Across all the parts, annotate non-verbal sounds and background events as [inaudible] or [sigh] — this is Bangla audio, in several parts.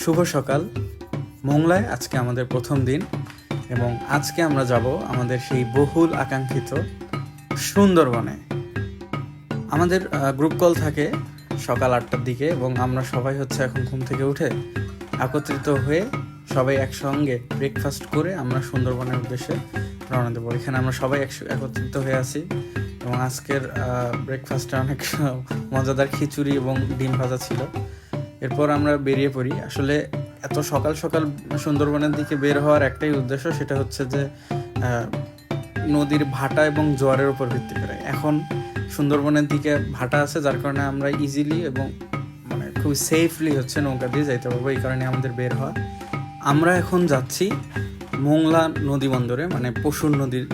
শুভ সকাল। মোংলায় আজকে আমাদের প্রথম দিন এবং আজকে আমরা যাব আমাদের সেই বহুল আকাঙ্ক্ষিত সুন্দরবনে। আমাদের গ্রুপ কল থাকে সকাল আটটার দিকে এবং আমরা সবাই হচ্ছে এখন ঘুম থেকে উঠে একত্রিত হয়ে সবাই একসঙ্গে ব্রেকফাস্ট করে আমরা সুন্দরবনের উদ্দেশ্যে রওনা দেবো। এখানে আমরা সবাই একত্রিত হয়ে আছি এবং আজকের ব্রেকফাস্টে অনেক [laughs] মজাদার খিচুড়ি এবং ডিম ভাজা ছিল। এরপর আমরা বেরিয়ে পড়ি। আসলে এত সকাল সকাল সুন্দরবনের দিকে বের হওয়ার একটাই উদ্দেশ্য সেটা হচ্ছে যে নদীর ভাটা এবং জোয়ারের উপর ভিত্তি করে। এখন সুন্দরবনের দিকে ভাটা আছে, যার কারণে আমরা ইজিলি এবং মানে খুব সেফলি হচ্ছে নৌকা দিয়ে যাইতে পারব, এই কারণে আমাদের বের হওয়া। আমরা এখন যাচ্ছি মোংলা নদী বন্দরে মানে পশুর নদীর।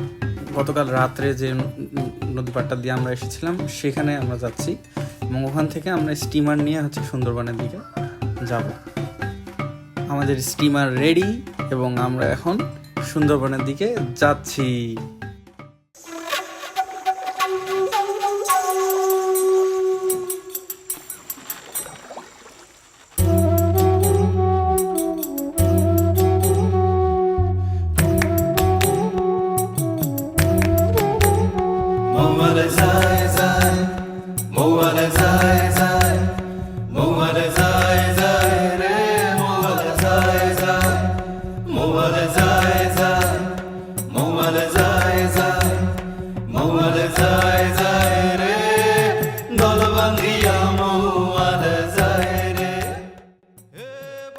গতকাল রাত্রে যে ন- ন- নদী পাটটা দিয়ে আমরা এসেছিলাম, সেখানে আমরা যাচ্ছি। এবং ওখান থেকে আমরা স্টিমার নিয়ে হচ্ছে সুন্দরবনের দিকে যাব। আমাদের স্টিমার রেডি এবং আমরা এখন সুন্দরবনের দিকে যাচ্ছি।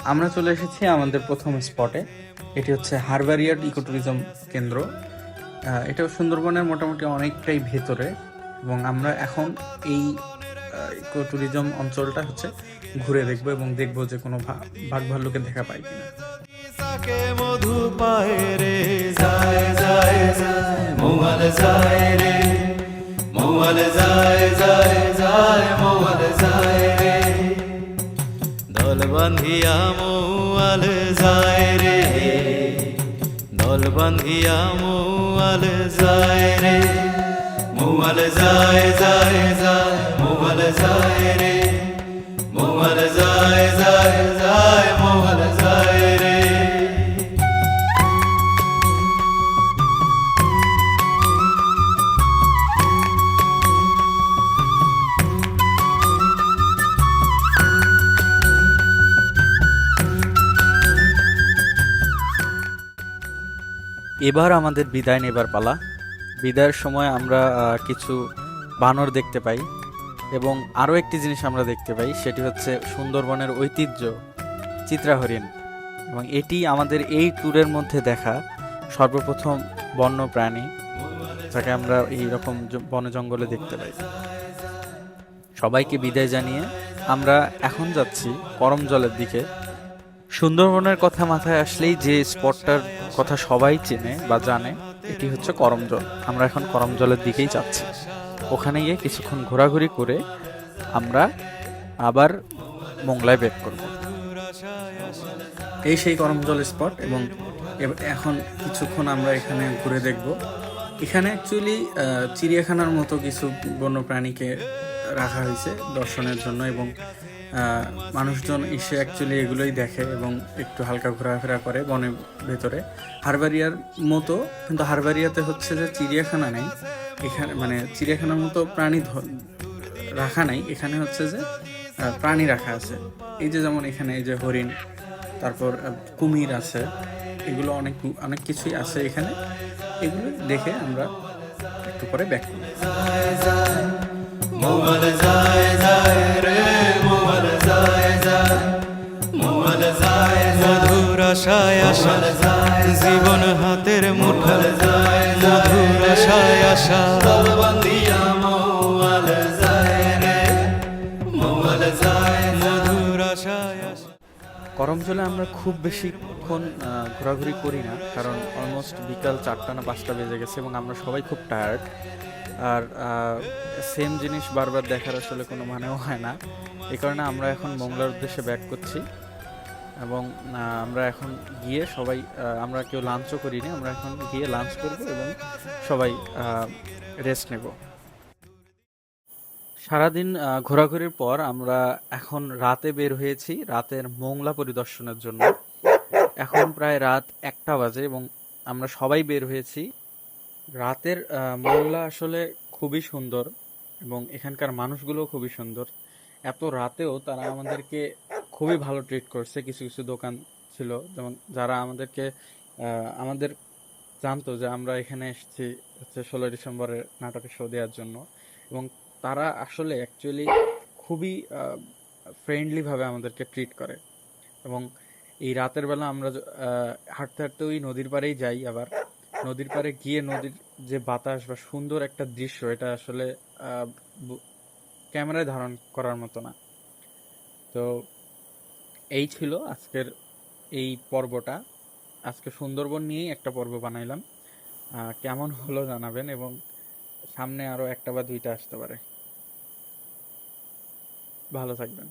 আমরা চলে এসেছি আমাদের প্রথম স্পটে এটি হচ্ছে হারবারিয়ার ইকো ট্যুরিজম কেন্দ্র। আহ, এটা সুন্দরবনের মোটামুটি অনেকটাই ভেতরে এবং আমরা এখন এই ইকো ট্যুরিজম অঞ্চলটা হচ্ছে ঘুরে দেখব এবং দেখব যে কোনো বাঘ ভাল্লুকে দেখা পাই কিনা। মধু পায় রে যায় যায় যায় যায় রে যায় যায় যায় বান্ধিয়া মৌয়াল যায় রে। দল বান্ধিয়া মৌয়াল যায় রে। মৌয়াল যায় যায় যায়, মৌয়াল যায় রে। মৌয়াল যায় যায় যায়, মৌয়াল যায় রে। এবার আমাদের বিদায় নেবার পালা। বিদায়ের সময় আমরা কিছু বানর দেখতে পাই এবং আরও একটি জিনিস আমরা দেখতে পাই, সেটি হচ্ছে সুন্দরবনের ঐতিহ্য চিত্রা হরিণ এবং এটি আমাদের এই ট্যুরের মধ্যে দেখা সর্বপ্রথম বন্য প্রাণী যাকে আমরা এই রকম বন জঙ্গলে দেখতে পাই। সবাইকে বিদায় জানিয়ে আমরা এখন যাচ্ছি করম জলের দিকে। সুন্দরবনের কথা মাথায় আসলেই যে স্পটটার কথা সবাই চেনে বা জানে, এটি হচ্ছে করমজল। আমরা এখন করমজলের দিকেই যাচ্ছি। ওখানে গিয়ে কিছুক্ষণ ঘোরাঘুরি করে আমরা আবার মোংলায় ব্যাক করব। এই সেই করমজল স্পট এবং এখন কিছুক্ষণ আমরা এখানে ঘুরে দেখব। এখানে অ্যাকচুয়ালি চিড়িয়াখানার মতো কিছু বন্যপ্রাণীকে রাখা হয়েছে দর্শনের জন্য এবং মানুষজন এসে অ্যাকচুয়ালি এগুলোই দেখে এবং একটু হালকা ঘোরাফেরা করে বনের ভেতরে। হারবারিয়ার মতো, কিন্তু হারবারিয়াতে হচ্ছে যে চিড়িয়াখানা নেই। এখানে মানে চিড়িয়াখানার মতো প্রাণী রাখা নাই। এখানে হচ্ছে যে প্রাণী রাখা আছে। এই যে যেমন এখানে এই যে হরিণ, তারপর কুমির আছে, এগুলো অনেক অনেক কিছুই আছে এখানে। এগুলো দেখে আমরা একটু পরে ব্যাক করব। আশায় আশা জীবন হাতের যায় মধুর আশায় আশা করমজলে আমরা খুব বেশিক্ষণ ঘোরাঘুরি করি না, কারণ অলমোস্ট বিকাল চারটা না পাঁচটা বেজে গেছে এবং আমরা সবাই খুব টায়ার্ড আর সেম জিনিস বারবার দেখার আসলে কোনো মানেও হয় না। এই কারণে আমরা এখন মংলার উদ্দেশ্যে ব্যাক করছি। এবং আমরা এখন গিয়ে সবাই আমরা কেউ লাঞ্চও করিনি, আমরা এখন গিয়ে লাঞ্চ করব এবং সবাই রেস্ট নেব। সারাদিন ঘোরাঘুরির পর আমরা এখন রাতে বের হয়েছি, রাতের মোংলা পরিদর্শনের জন্য। এখন প্রায় রাত একটা বাজে এবং আমরা সবাই বের হয়েছি। রাতের মোংলা আসলে খুবই সুন্দর এবং এখানকার মানুষগুলো খুবই সুন্দর। এত রাতেও তারা আমাদেরকে খুবই ভালো ট্রিট করছে। কিছু কিছু দোকান ছিল, যেমন যারা আমাদেরকে আমাদের জানতো যে আমরা এখানে এসেছি হচ্ছে ষোলোই ডিসেম্বরের নাটকের শো দেওয়ার জন্য। এবং তারা আসলে অ্যাকচুয়ালি খুবই ফ্রেন্ডলি ভাবে আমাদেরকে ট্রিট করে। এবং এই রাতের বেলা আমরা হাঁটতে হাঁটতে ওই নদীর পাড়েই যাই আবার। নদীর পাড়ে গিয়ে নদীর যে বাতাস বা সুন্দর একটা দৃশ্য, এটা আসলে ক্যামেরায় ধারণ করার মতো না। তো এই ছিল আজকের এই পর্বটা। আজকে সুন্দরবন নিয়েই একটা পর্ব বানাইলাম। কেমন হলো জানাবেন এবং সামনে আরও একটা বা দুইটা আসতে পারে। ভালো থাকবেন।